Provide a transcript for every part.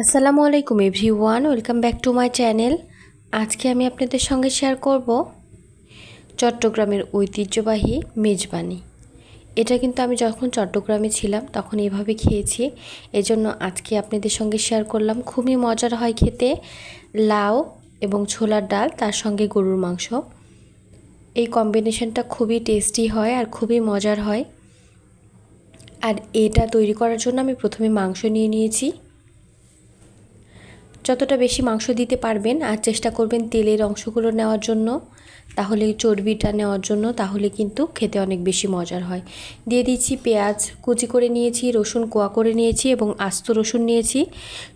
আসসালামু আলাইকুম everyone welcome back to my channel. আজকে আমি আপনাদের সঙ্গে শেয়ার করব চট্টগ্রামের ঐতিহ্যবাহী মেজবানি। এটা কিন্তু আমি যখন চট্টগ্রামে ছিলাম তখন এভাবে খেয়েছি। এজন্য আজকে আপনাদের সঙ্গে শেয়ার করলাম। খুবই মজার হয় খেতে। লাউ এবং ছোলার ডাল, তার সঙ্গে গরুর মাংস। এই কম্বিনেশনটা খুবই টেস্টি হয় আর খুবই মজার হয়। আর এটা তৈরি করার জন্য আমি প্রথমে মাংস নিয়ে নিয়েছি। যতটা বেশি মাংস দিতে পারবেন আর চেষ্টা করবেন তেলের অংশগুলো নেওয়ার জন্য, তাহলে চর্বিটা নেওয়ার জন্য, তাহলে কিন্তু খেতে অনেক বেশি মজার হয়। দিয়ে দিচ্ছি পেঁয়াজ, কুচি করে নিয়েছি, রসুন কোয়া করে নিয়েছি এবং আস্ত রসুন নিয়েছি,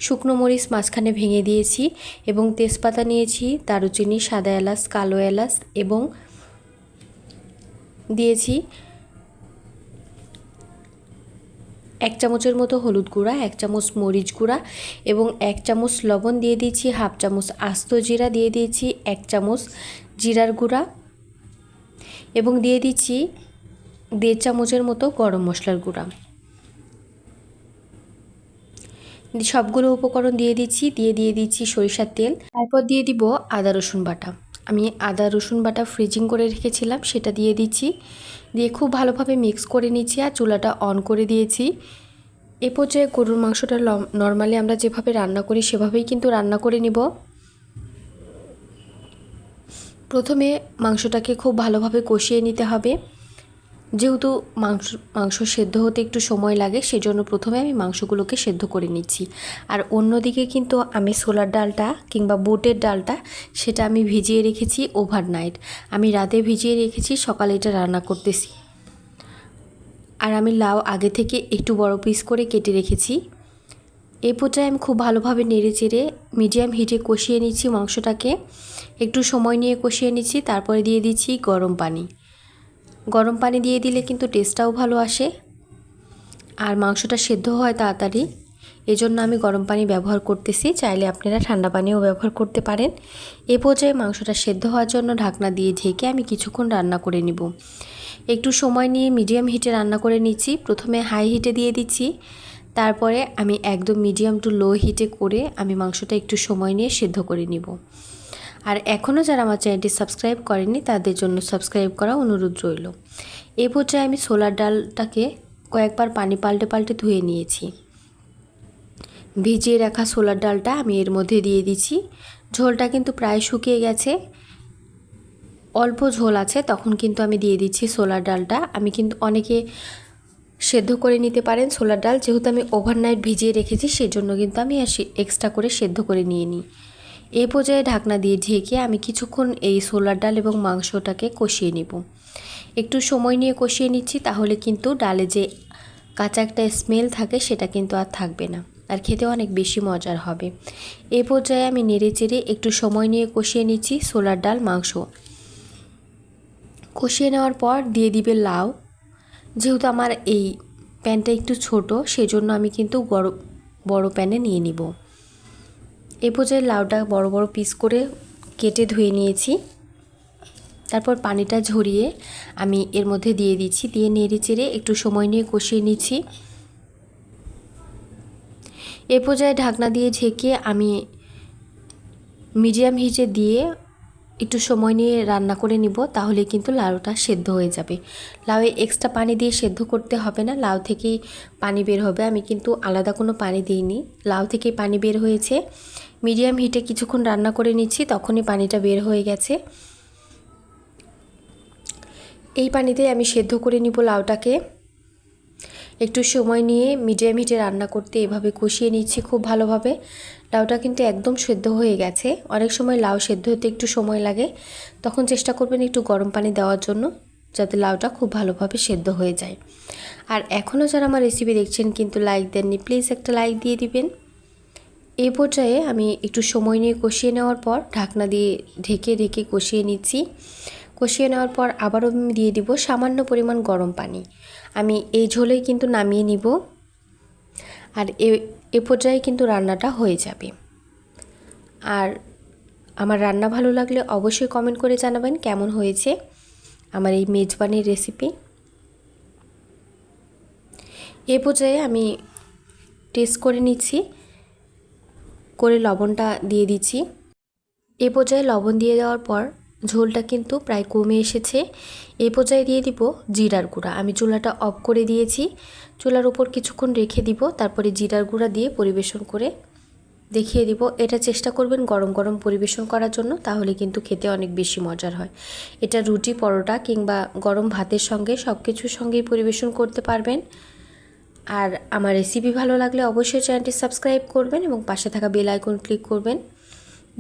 শুকনো মরিচ মাঝখানে ভেঙে দিয়েছি এবং তেজপাতা নিয়েছি, দারুচিনি, সাদা এলাচ, কালো এলাচ এবং দিয়েছি এক চামচের মতো হলুদ গুঁড়া, এক চামচ মরিচ গুঁড়া এবং এক চামচ লবণ দিয়ে দিয়েছি, হাফ চামচ আস্ত জিরা দিয়ে দিয়েছি, এক চামচ জিরার গুঁড়া এবং দিয়ে দিচ্ছি দেড় চামচের মতো গরম মশলার গুঁড়া। সবগুলো উপকরণ দিয়ে দিচ্ছি, দিয়ে দিয়ে দিচ্ছি সরিষার তেল। তারপর দিয়ে দিব আদা রসুন বাটা। আমি আদা, রসুন বাটা ফ্রিজিং করে রেখেছিলাম, সেটা দিয়ে দিচ্ছি। দিয়ে খুব ভালোভাবে মিক্স করে নিচ্ছি আর চুলাটা অন করে দিয়েছি। এ পর্যায়ে গরুর মাংসটা নর্মালি আমরা যেভাবে রান্না করি, সেভাবেই কিন্তু রান্না করে নিব। প্রথমে মাংসটাকে খুব ভালোভাবে কষিয়ে নিতে হবে। যেহেতু মাংস মাংস সেদ্ধ হতে একটু সময় লাগে, সেজন্য প্রথমে আমি মাংসগুলোকে সেদ্ধ করে নিচ্ছি। আর অন্যদিকে কিন্তু আমি সোলার ডালটা কিংবা বুটের ডালটা সেটা আমি ভিজিয়ে রেখেছি ওভারনাইট আমি রাতে ভিজিয়ে রেখেছি, সকালে এটা রান্না করতেছি। আর আমি লাউ আগে থেকে একটু বড় পিস করে কেটে রেখেছি। এই পর্যায়ে আমি খুব ভালোভাবে নেড়ে চেড়ে মিডিয়াম হিটে কষিয়ে নিচ্ছি মাংসটাকে। একটু সময় নিয়ে কষিয়ে নিচ্ছি, তারপরে দিয়ে দিচ্ছি গরম পানি। গরম পানি দিয়ে দিলে কিন্তু টেস্টটাও ভালো আসে। আর মাংসটা সেদ্ধ হয় তাড়াতাড়ি। এজন্য আমি গরম পানি ব্যবহার করতেছি। চাইলে আপনারা ঠান্ডা পানিও ব্যবহার করতে পারেন। এ পর্যায়ে মাংসটা সেদ্ধ হওয়ার জন্য ঢাকনা দিয়ে ঢেকে আমি কিছুক্ষণ রান্না করে নিব। একটু সময় নিয়ে মিডিয়াম হিটে রান্না করে নিচ্ছি। প্রথমে হাই হিটে দিয়ে দিচ্ছি। তারপরে আমি একদম মিডিয়াম টু লো হিটে করে আমি মাংসটা একটু সময় নিয়ে সেদ্ধ করে নিব। আর এখনও যারা আমার চ্যানেলটি সাবস্ক্রাইব করেনি তাদের জন্য সাবস্ক্রাইব করা অনুরোধ রইল। এ পর্যায়ে আমি সোলার ডালটাকে কয়েকবার পানি পাল্টে পাল্টে ধুয়ে নিয়েছি। ভিজিয়ে রাখা সোলার ডালটা আমি এর মধ্যে দিয়ে দিচ্ছি। ঝোলটা কিন্তু প্রায় শুকিয়ে গেছে। অল্প ঝোল আছে, তখন কিন্তু আমি দিয়ে দিচ্ছি সোলার ডালটা। আমি কিন্তু অনেকে সেদ্ধ করে নিতে পারেন সোলার ডাল। যেহেতু আমি ওভারনাইট ভিজিয়ে রেখেছি, সেজন্য কিন্তু আমি এক্সট্রা করে সেদ্ধ করে নিয়ে নিই এই পর্যায়ে ঢাকনা দিয়ে ঢেকে আমি কিছুক্ষণ এই সোলার ডাল এবং মাংসটাকে কষিয়ে নিব। একটু সময় নিয়ে কষিয়ে নিচ্ছি, তাহলে কিন্তু ডালে যে কাঁচা একটা স্মেল থাকে, সেটা কিন্তু আর থাকবে না আর খেতে অনেক বেশি মজার হবে। এই পর্যায়ে আমি নেড়ে চেড়ে একটু সময় নিয়ে কষিয়ে নিচ্ছি সোলার ডাল, মাংস। কষিয়ে নেওয়ার পর দিয়ে দিবে লাউ। যেহেতু আমার এই প্যানটা একটু ছোট, সেজন্য আমি কিন্তু বড় বড় প্যানে নিয়ে নিব। এ লাউটা বড় বড় পিস করে কেটে ধুয়ে নিয়েছি। তারপর পানিটা ঝরিয়ে আমি এর মধ্যে দিয়ে দিচ্ছি, দিয়ে নেড়ে চেড়ে একটু সময় নিয়ে কষিয়ে নিচ্ছি। এ পর্যায়ে ঢাকনা দিয়ে ঝেঁকে আমি মিডিয়াম হিটে দিয়ে একটু সময় নিয়ে রান্না করে নিব তাহলে কিন্তু লাউটা সেদ্ধ হয়ে যাবে। লাউয়ে এক্সট্রা পানি দিয়ে সেদ্ধ করতে হবে না, লাউ থেকেই পানি বের হবে। আমি কিন্তু আলাদা কোনো পানি দিইনি। লাউ থেকেই পানি বের হয়েছে। মিডিয়াম হিটে কিছুক্ষণ রান্না করে নিচ্ছি, তখনই পানিটা বের হয়ে গেছে। এই পানিতে আমি সেদ্ধ করে নিব লাউটাকে। একটু সময় নিয়ে মিডিয়াম হিটে রান্না করতে এভাবে কষিয়ে নিচ্ছি খুব ভালোভাবে। লাউটা কিন্তু একদম সেদ্ধ হয়ে গেছে। অনেক সময় লাউ সেদ্ধ হতে একটু সময় লাগে। তখন চেষ্টা করবেন একটু গরম পানি দেওয়ার জন্য, যাতে লাউটা খুব ভালোভাবে সেদ্ধ হয়ে যায়। আর এখনও যারা আমার রেসিপি দেখছেন কিন্তু লাইক দেননি প্লিজ একটা লাইক দিয়ে দিবেন। এই পর্যায়ে আমি একটু সময় নিয়ে কষিয়ে নেওয়ার পর ঢাকনা দিয়ে ঢেকে ঢেকে কষিয়ে নিচ্ছি। কষিয়ে নেওয়ার পর আবারও আমি দিয়ে দিব সামান্য পরিমাণ গরম পানি। আমি এই ঝোলেই কিন্তু নামিয়ে নিব। আর এ পর্যায়ে কিন্তু রান্নাটা হয়ে যাবে। আর আমার রান্না ভালো লাগলে অবশ্যই কমেন্ট করে জানাবেন কেমন হয়েছে আমার এই মেজবানির রেসিপি এ পর্যায়ে আমি টেস্ট করে নিচ্ছি, করে লবণটা দিয়ে দিচ্ছি। এ পর্যায়ে লবণ দিয়ে দেওয়ার পর ঝোলটা কিন্তু প্রায় কমে এসেছে। এ পর্যায়ে দিয়ে দিব জিরার গুঁড়া। আমি চুলাটা অফ করে দিয়েছি। চুলার উপর কিছুক্ষণ রেখে দিব। তারপরে জিরার গুঁড়া দিয়ে পরিবেশন করে দেখিয়ে দিব। এটা চেষ্টা করবেন গরম গরম পরিবেশন করার জন্য, তাহলে কিন্তু খেতে অনেক বেশি মজার হয়। এটা রুটি, পরোটা কিংবা গরম ভাতের সঙ্গে সব কিছুর সঙ্গেই পরিবেশন করতে পারবেন। আর আমার রেসিপি ভালো লাগলে অবশ্যই চ্যানেলটি সাবস্ক্রাইব করবেন এবং পাশে থাকা বেল আইকন ক্লিক করবেন।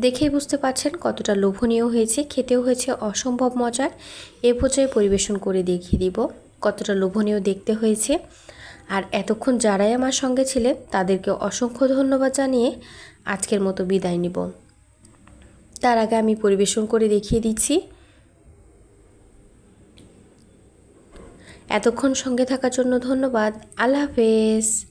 দেখেই বুঝতে পারছেন কতটা লোভনীয় হয়েছে, খেতেও হয়েছে অসম্ভব মজার। এ পর্যায়ে পরিবেশন করে দেখিয়ে দিব কতটা লোভনীয় দেখতে হয়েছে। আর এতক্ষণ যারাই আমার সঙ্গে ছিলেন, তাদেরকে অসংখ্য ধন্যবাদ জানিয়ে আজকের মতো বিদায় নিব। তার আগে আমি পরিবেশন করে দেখিয়ে দিচ্ছি। এতক্ষণ সঙ্গে থাকার জন্য ধন্যবাদ। আল্লাহ হাফেজ।